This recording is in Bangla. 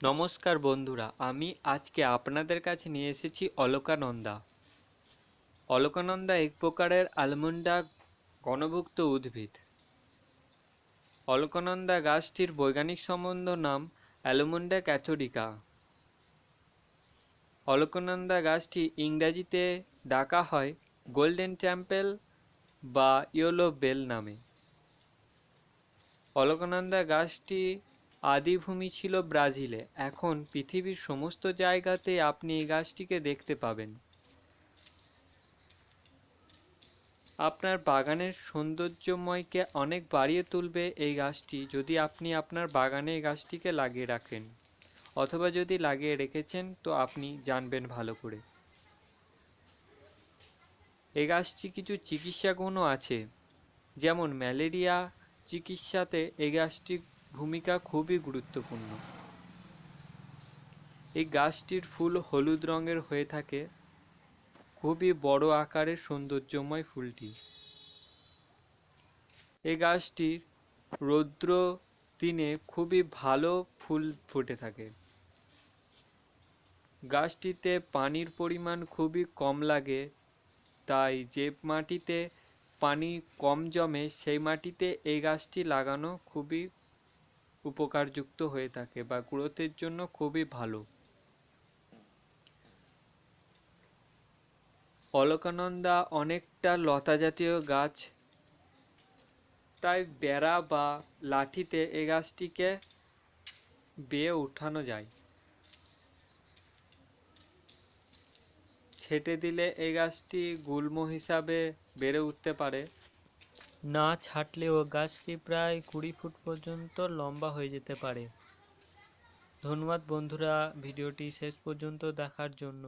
নমস্কার বন্ধুরা, আমি আজকে আপনাদের কাছে নিয়ে এসেছি অলকানন্দা। অলকানন্দা এক প্রকারের আলমন্ডা গণভুক্ত উদ্ভিদ। অলকানন্দা গাছটির বৈজ্ঞানিক সম্বন্ধ নাম অ্যালুমন্ডা ক্যাথোডিকা অলকানন্দা গাছটি ইংরাজিতে ডাকা হয় গোল্ডেন টেম্পেল বা ইয়েলো বেল নামে। অলকানন্দা গাছটি আদিভূমি ছিল ব্রাজিলে। এখন পৃথিবীর সমস্ত জায়গাতে আপনি এই গাছটিকে দেখতে পাবেন। আপনার বাগানের সৌন্দর্যময়কে অনেক বাড়িয়ে তুলবে এই গাছটি যদি আপনি আপনার বাগানে এই গাছটিকে লাগিয়ে রাখেন। অথবা যদি লাগিয়ে রেখেছেন, তো আপনি জানবেন ভালো করে। এই গাছটি কিছু চিকিৎসা গুণও আছে। যেমন ম্যালেরিয়া চিকিৎসাতে এই গাছটির ভূমিকা খুবই গুরুত্বপূর্ণ। এই গাছটির ফুল হলুদ রঙের হয়ে থাকে, খুবই বড় আকারের সৌন্দর্যময় ফুলটি। এই গাছটির রৌদ্র দিনে খুবই ভালো ফুল ফুটে থাকে। গাছটিতে পানির পরিমাণ খুবই কম লাগে, তাই যে মাটিতে পানি কম জমে, সেই মাটিতে এই গাছটি লাগানো খুবই উপকারযুক্ত হয়ে থাকে বা গ্রোথের জন্য খুবই ভালো। অলকানন্দা অনেকটা লতা জাতীয় গাছ। তাই বেড়া বা লাঠিতে এই গাছটিকে বেয়ে উঠানো যায়। ছেটে দিলে এই গাছটি গুল্ম হিসাবে বেড়ে উঠতে পারে। না ছাটলেও গাছটি প্রায় কুড়ি ফুট পর্যন্ত লম্বা হয়ে যেতে পারে। ধন্যবাদ বন্ধুরা, ভিডিওটি শেষ পর্যন্ত দেখার জন্য।